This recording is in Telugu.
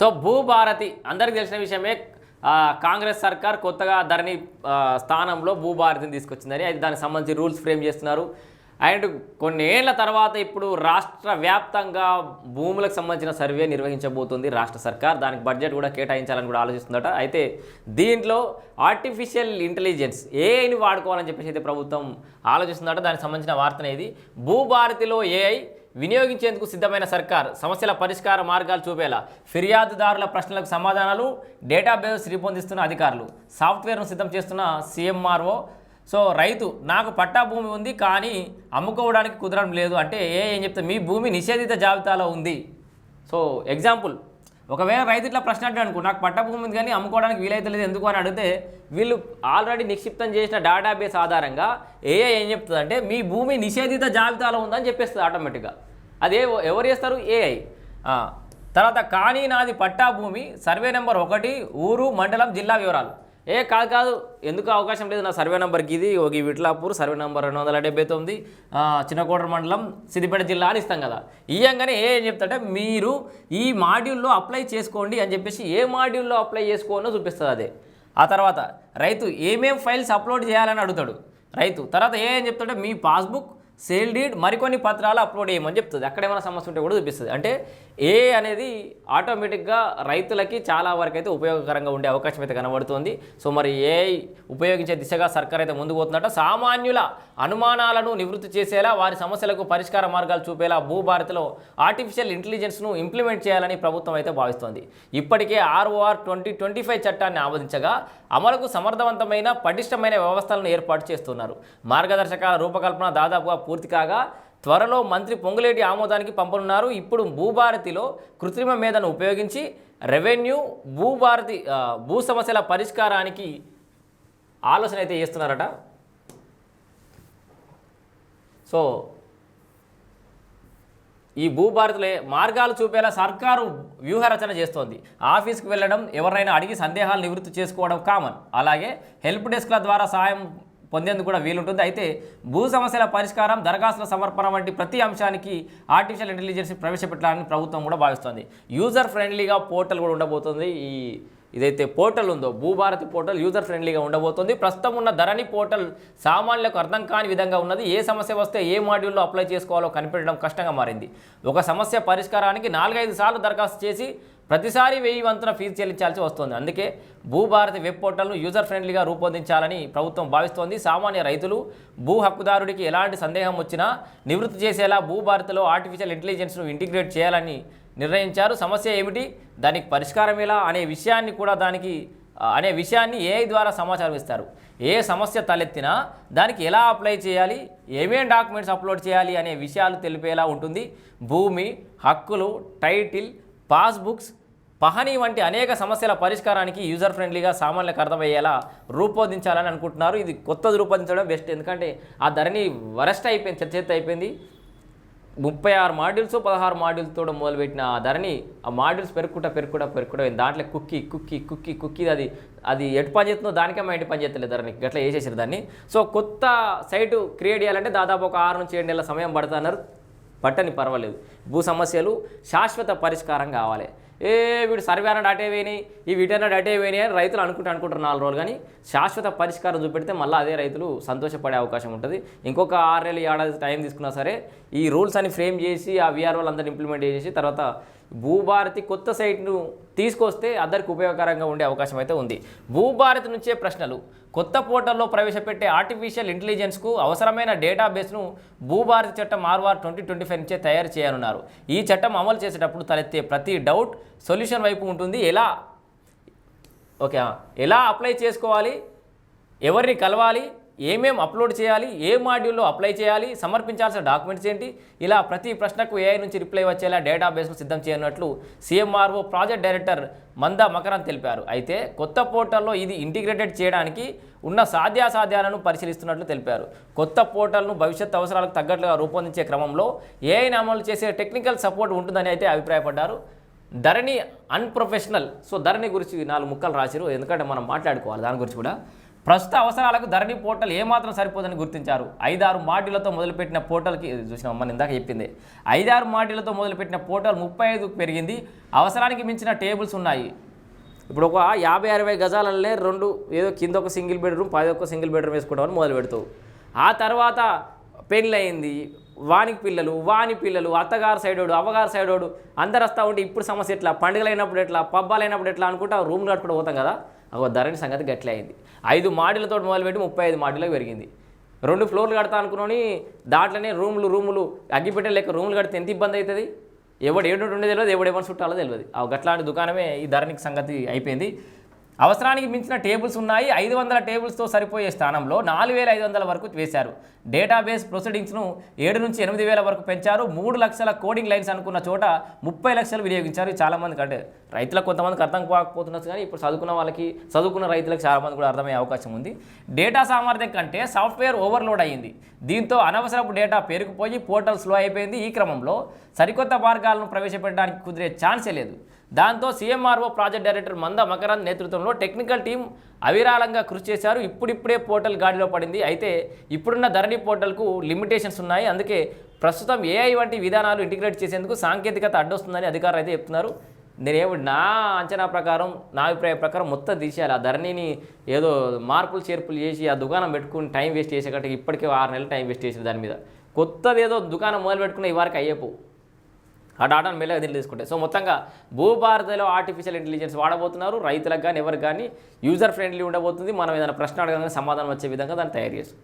సో భూభారతి అందరికి తెలిసిన విషయమే కాంగ్రెస్ సర్కార్ కొత్తగా ధరణి స్థానంలో భూభారతిని తీసుకొచ్చిందని అది దానికి సంబంధించి రూల్స్ ఫ్రేమ్ చేస్తున్నారు. అండ్ కొన్ని ఏళ్ళ తర్వాత ఇప్పుడు రాష్ట్ర వ్యాప్తంగా భూములకు సంబంధించిన సర్వే నిర్వహించబోతుంది రాష్ట్ర సర్కార్. దానికి బడ్జెట్ కూడా కేటాయించాలని కూడా ఆలోచిస్తుందట. అయితే దీంట్లో ఆర్టిఫిషియల్ ఇంటెలిజెన్స్ ఏఐని వాడుకోవాలని చెప్పేసి అయితే ప్రభుత్వం ఆలోచిస్తుందట. దానికి సంబంధించిన వార్త ఇది. భూభారతిలో ఏఐ వినియోగించేందుకు సిద్ధమైన సర్కార్ సమస్యల పరిష్కార మార్గాలు చూపేలా ఫిర్యాదుదారుల ప్రశ్నలకు సమాధానాలు డేటాబేస్ రూపొందిస్తున్న అధికారులు. సాఫ్ట్వేర్ను సిద్ధం చేస్తున్న సీఎంఆర్ఓ సో రైతు నాకు పట్టా భూమి ఉంది కానీ అమ్ముకోవడానికి కుదరడం లేదు అంటే ఏ ఏం చెప్తే మీ భూమి నిషేధిత జాబితాలో ఉంది. సో ఎగ్జాంపుల్ ఒకవేళ రైతు ఇట్లా ప్రశ్న అంటే అనుకో నాకు పట్ట భూమి ఉంది కానీ అమ్ముకోవడానికి వీలైతే లేదు ఎందుకు? అని అడిగితే వీళ్ళు ఆల్రెడీ నిక్షిప్తం చేసిన డేటాబేస్ ఆధారంగా ఏఏ ఏం చెప్తుంది అంటే మీ భూమి నిషేధిత జాబితాలో ఉందని చెప్పేస్తుంది ఆటోమేటిక్గా. అదే ఎవరు చేస్తారు? ఏఐ తర్వాత కానీ నాది పట్టా భూమి సర్వే నెంబర్ ఒకటి ఊరు మండలం జిల్లా వివరాలు. ఏ కాదు కాదు. ఎందుకు అవకాశం లేదు? నా సర్వే నెంబర్కి ఇది ఒక ఈ విట్లాపూర్ సర్వే నెంబర్ రెండు వందల డెబ్బై తొమ్మిది ఆ, చిన్నకోట మండలం సిద్దిపేట జిల్లా అని ఇస్తాం కదా. ఇయ్యంగానే ఏ ఏం చెప్తాంటే మీరు ఈ మాడ్యూల్లో అప్లై చేసుకోండి అని చెప్పేసి ఏ మాడ్యూల్లో అప్లై చేసుకోవాలో చూపిస్తుంది అదే. ఆ తర్వాత రైతు ఏమేం ఫైల్స్ అప్లోడ్ చేయాలని అడుగుతాడు? రైతు. తర్వాత ఏ అని చెప్తాడే మీ పాస్బుక్ సేల్ డీడ్ మరికొన్ని పత్రాలు అప్లోడ్ చేయమని చెప్తుంది. అక్కడ ఏమైనా సమస్య ఉంటే కూడా చూపిస్తుంది. అంటే ఏ అనేది ఆటోమేటిక్గా రైతులకి చాలా వరకు అయితే ఉపయోగకరంగా ఉండే అవకాశం అయితే కనబడుతుంది. సో మరి ఏ ఉపయోగించే దిశగా సర్కార్ అయితే ముందుకు పోతుందట. సామాన్యుల అనుమానాలను నివృత్తి చేసేలా వారి సమస్యలకు పరిష్కార మార్గాలు చూపేలా భూభారతిలో ఆర్టిఫిషియల్ ఇంటెలిజెన్స్ను ఇంప్లిమెంట్ చేయాలని ప్రభుత్వం అయితే భావిస్తోంది. ఇప్పటికే ఆర్ఓఆర్ ట్వంటీ ట్వంటీ ఫైవ్ చట్టాన్ని ఆమోదించగా అమలుకు సమర్థవంతమైన పటిష్టమైన వ్యవస్థలను ఏర్పాటు చేస్తున్నారు. మార్గదర్శకాల రూపకల్పన దాదాపుగా పూర్తి కాగా త్వరలో మంత్రి పొంగులేటి ఆమోదానికి పంపనున్నారు. ఇప్పుడు భూభారతిలో కృత్రిమ మేధను ఉపయోగించి రెవెన్యూ భూభారతి భూ సమస్యల పరిష్కారానికి ఆలోచన అయితే చేస్తున్నారట. సో ఈ భూభారతులే మార్గాలు చూపేలా సర్కారు వ్యూహరచన చేస్తోంది. ఆఫీస్కి వెళ్ళడం ఎవరైనా అడిగి సందేహాలు నివృత్తి చేసుకోవడం కామన్ అలాగే హెల్ప్ డెస్క్ల ద్వారా సహాయం పొందేందుకు కూడా వీలుంటుంది. అయితే భూ సమస్యల పరిష్కారం దరఖాస్తుల సమర్పణ వంటి ప్రతి అంశానికి ఆర్టిఫిషియల్ ఇంటెలిజెన్స్ ప్రవేశపెట్టాలని ప్రభుత్వం కూడా భావిస్తోంది. యూజర్ ఫ్రెండ్లీగా పోర్టల్ కూడా ఉండబోతుంది. ఈ ఇదైతే పోర్టల్ ఉందో భూభారతి పోర్టల్ యూజర్ ఫ్రెండ్లీగా ఉండబోతోంది. ప్రస్తుతం ఉన్న ధరణి పోర్టల్ సామాన్యులకు అర్థం కాని విధంగా ఉన్నది. ఏ సమస్య వస్తే ఏ మాడ్యూల్లో అప్లై చేసుకోవాలో కనిపెట్టడం కష్టంగా మారింది. ఒక సమస్య పరిష్కారానికి నాలుగైదు సార్లు దరఖాస్తు చేసి ప్రతిసారి వెయ్యి వంతున ఫీజు చెల్లించాల్సి వస్తుంది. అందుకే భూభారతి వెబ్ పోర్టల్ను యూజర్ ఫ్రెండ్లీగా రూపొందించాలని ప్రభుత్వం భావిస్తోంది. సామాన్య రైతులు భూ హక్కుదారుడికి ఎలాంటి సందేహం వచ్చినా నివృత్తి చేసేలా భూభారతిలో ఆర్టిఫిషియల్ ఇంటెలిజెన్స్ను ఇంటిగ్రేట్ చేయాలని నిర్ణయించారు. సమస్య ఏమిటి? దానికి పరిష్కారం ఎలా? అనే విషయాన్ని కూడా దానికి అనే విషయాన్ని ఏఐ ద్వారా సమాచారం ఇస్తారు. ఏ సమస్య తలెత్తినా దానికి ఎలా అప్లై చేయాలి? ఏమేం డాక్యుమెంట్స్ అప్లోడ్ చేయాలి? అనే విషయాలు తెలిపేలా ఉంటుంది. భూమి హక్కులు టైటిల్ పాస్బుక్స్ పహని వంటి అనేక సమస్యల పరిష్కారానికి యూజర్ ఫ్రెండ్లీగా సామాన్యులకు అర్థమయ్యేలా రూపొందించాలని అనుకుంటున్నారు. ఇది కొత్తది రూపొందించడం బెస్ట్ ఎందుకంటే ఆ ధరని వరస్ట్ అయిపోయింది చర్చ అయిపోయింది. ముప్పై ఆరు మాడ్యూల్స్ పదహారు మాడ్యూల్స్తో మొదలుపెట్టిన ఆ ధరని ఆ మాడ్యూల్స్ పెరుక్కుంటా పెరుక్కుంటా పెరుక్కుంటా దాంట్లో కుక్కీ కుక్కీ కుక్కీ కుక్కీ అది అది ఎటు పని చేస్తుందో దానికే మా ఇంటి పని చేస్తలేదు ధరని గట్లా వేసేసారు దాన్ని. సో కొత్త సైటు క్రియేట్ చేయాలంటే దాదాపు ఒక ఆరు నుంచి ఏడు నెలల సమయం పడుతున్నారు. పట్టని పర్వాలేదు. భూ సమస్యలు శాశ్వత పరిష్కారం కావాలి. ఏ వీడు సర్వే అన్నాడు అటే వేయని ఈ వీటన్నాడు అటే పోయినాయి అని రైతులు అనుకుంటూ అనుకుంటారు నాలుగు రోజులు. కానీ శాశ్వత పరిష్కారం చూపెడితే మళ్ళీ అదే రైతులు సంతోషపడే అవకాశం ఉంటుంది. ఇంకొక ఆరు నెలలు ఏడాది టైం తీసుకున్నా సరే ఈ రూల్స్ అని ఫ్రేమ్ చేసి ఆ విఆర్ఓలు అందరిని ఇంప్లిమెంట్ చేసి తర్వాత భూభారతి కొత్త సైట్ను తీసుకొస్తే అందరికి ఉపయోగకరంగా ఉండే అవకాశం అయితే ఉంది. భూభారతి నుంచే ప్రశ్నలు. కొత్త పోర్టల్లో ప్రవేశపెట్టే ఆర్టిఫిషియల్ ఇంటెలిజెన్స్కు అవసరమైన డేటాబేస్ను భూభారతి చట్టం ఆర్వార్ ట్వంటీ ట్వంటీ ఫైవ్ నుంచే తయారు చేయనున్నారు. ఈ చట్టం అమలు చేసేటప్పుడు తలెత్తే ప్రతి డౌట్ సొల్యూషన్ వైపు ఉంటుంది. ఎలా? ఓకే ఎలా అప్లై చేసుకోవాలి? ఎవరిని కలవాలి? ఏమేం అప్లోడ్ చేయాలి ఏ మాడ్యూల్లో అప్లై చేయాలి సమర్పించాల్సిన డాక్యుమెంట్స్ ఏంటి ఇలా ప్రతి ప్రశ్నకు ఏఐ నుంచి రిప్లై వచ్చేలా డేటాబేస్ను సిద్ధం చేయనున్నట్లు సీఎంఆర్ఓ ప్రాజెక్ట్ డైరెక్టర్ మంద మకరం తెలిపారు. అయితే కొత్త పోర్టల్లో ఇది ఇంటిగ్రేటెడ్ చేయడానికి ఉన్న సాధ్యాసాధ్యాలను పరిశీలిస్తున్నట్లు తెలిపారు. కొత్త పోర్టల్ను భవిష్యత్ అవసరాలకు తగ్గట్లుగా రూపొందించే క్రమంలో ఏఐని అమలు చేసే టెక్నికల్ సపోర్ట్ ఉంటుందని అయితే అభిప్రాయపడ్డారు. ధరణి అన్ప్రొఫెషనల్. సో ధరణి గురించి నాలుగు ముక్కలు రాశారు ఎందుకంటే మనం మాట్లాడుకోవాలి. దాని గురించి కూడా ప్రస్తుత అవసరాలకు ధరణి పోర్టల్ ఏమాత్రం సరిపోదని గుర్తించారు. ఐదారు మాడ్యూలతో మొదలుపెట్టిన పోర్టల్కి చూసిన మన ఇందాక చెప్పింది. ఐదారు మాడ్యూలతో మొదలుపెట్టిన పోర్టల్ ముప్పై ఐదుకు పెరిగింది. అవసరానికి మించిన టేబుల్స్ ఉన్నాయి. ఇప్పుడు ఒక యాభై అరవై గజాలనే రెండు ఏదో కింద ఒక సింగిల్ బెడ్రూమ్ పది ఒక సింగిల్ బెడ్రూమ్ వేసుకోవడం మొదలు పెడతావు ఆ తర్వాత పెళ్ళయింది. వానికి పిల్లలు వాని పిల్లలు అత్తగారు సైడోడు అవ్వగారు సైడోడు అందరు వస్తూ ఉంటే ఇప్పుడు సమస్య ఎట్లా? పండుగలైనప్పుడు ఎట్లా? పబ్బాలైనప్పుడు ఎట్లా అనుకుంటా రూమ్ కట్టుకుంటూ పోతాం కదా? ఒక ధరణి సంగతి గట్లే అయింది ఐదు మాడిలతో మొదలుపెట్టి ముప్పై ఐదు మాడిలకు పెరిగింది. రెండు ఫ్లోర్లు కడతా అనుకుని దాంట్లోనే రూములు రూములు అగ్గిపెట్టే లేక రూములు కడితే ఎంత ఇబ్బంది అవుతుంది ఎవడు ఏడు ఉండేది తెలియదు ఎవడు ఏమని చుట్టాలో తెలియదు అవి గట్లాంటి దుకాణమే ఈ ధరణికి సంగతి అయిపోయింది. అవసరానికి మించిన టేబుల్స్ ఉన్నాయి. ఐదు వందల టేబుల్స్తో సరిపోయే స్థానంలో నాలుగు వేల ఐదు వందల వరకు వేశారు. డేటాబేస్ ప్రొసీడింగ్స్ను ఏడు నుంచి ఎనిమిది వేల వరకు పెంచారు. మూడు లక్షల కోడింగ్ లైన్స్ అనుకున్న చోట ముప్పై లక్షలు వినియోగించారు. చాలామంది చాలామందికి అంటే రైతులకు కొంతమందికి అర్థం కాకపోతున్నారు కానీ ఇప్పుడు చదువుకున్న వాళ్ళకి చదువుకున్న రైతులకు చాలామంది కూడా అర్థమయ్యే అవకాశం ఉంది. డేటా సామర్థ్యం కంటే సాఫ్ట్వేర్ ఓవర్లోడ్ అయ్యింది దీంతో అనవసరపు డేటా పేరుకుపోయి పోర్టల్ స్లో అయిపోయింది. ఈ క్రమంలో సరికొత్త మార్గాలను ప్రవేశపెట్టడానికి కుదిరే ఛాన్సే లేదు. దాంతో సీఎంఆర్ఓ ప్రాజెక్ట్ డైరెక్టర్ మంద మకరంద్ నేతృత్వంలో టెక్నికల్ టీం అవిరాళంగా కృషి చేశారు. ఇప్పుడిప్పుడే పోర్టల్ గాడిలో పడింది. అయితే ఇప్పుడున్న ధరణి పోర్టల్కు లిమిటేషన్స్ ఉన్నాయి. అందుకే ప్రస్తుతం ఏఐ వంటి విధానాలు ఇంటిగ్రేట్ చేసేందుకు సాంకేతికత అడ్డొస్తుందని అధికారులు అయితే చెప్తున్నారు. నేనేమి నా అంచనా ప్రకారం నా అభిప్రాయ ప్రకారం మొత్తం తీసేయాలి. ఆ ధరణిని ఏదో మార్పులు చేర్పులు చేసి ఆ దుకాణం పెట్టుకుని టైం వేస్ట్ చేసే కట్టి ఇప్పటికే ఆరు నెలలు టైం వేస్ట్ చేసి దాని మీద. కొత్తది ఏదో దుకాణం మొదలు పెట్టుకున్న ఈ వారికి అయ్యేపు ఆ డాటాను మెల్లగా దీన్ని తీసుకుంటాయి సో మొత్తంగా భూభారతిలో ఆర్టిఫిషియల్ ఇంటెలిజెన్స్ వాడబోతున్నారు. రైతులకు కానీ ఎవరికి కానీ యూజర్ ఫ్రెండ్లీ ఉండబోతుంది. మనం ఏదైనా ప్రశ్న అడగగానే సమాధానం వచ్చే విధంగా దాన్ని తయారు చేస్తాం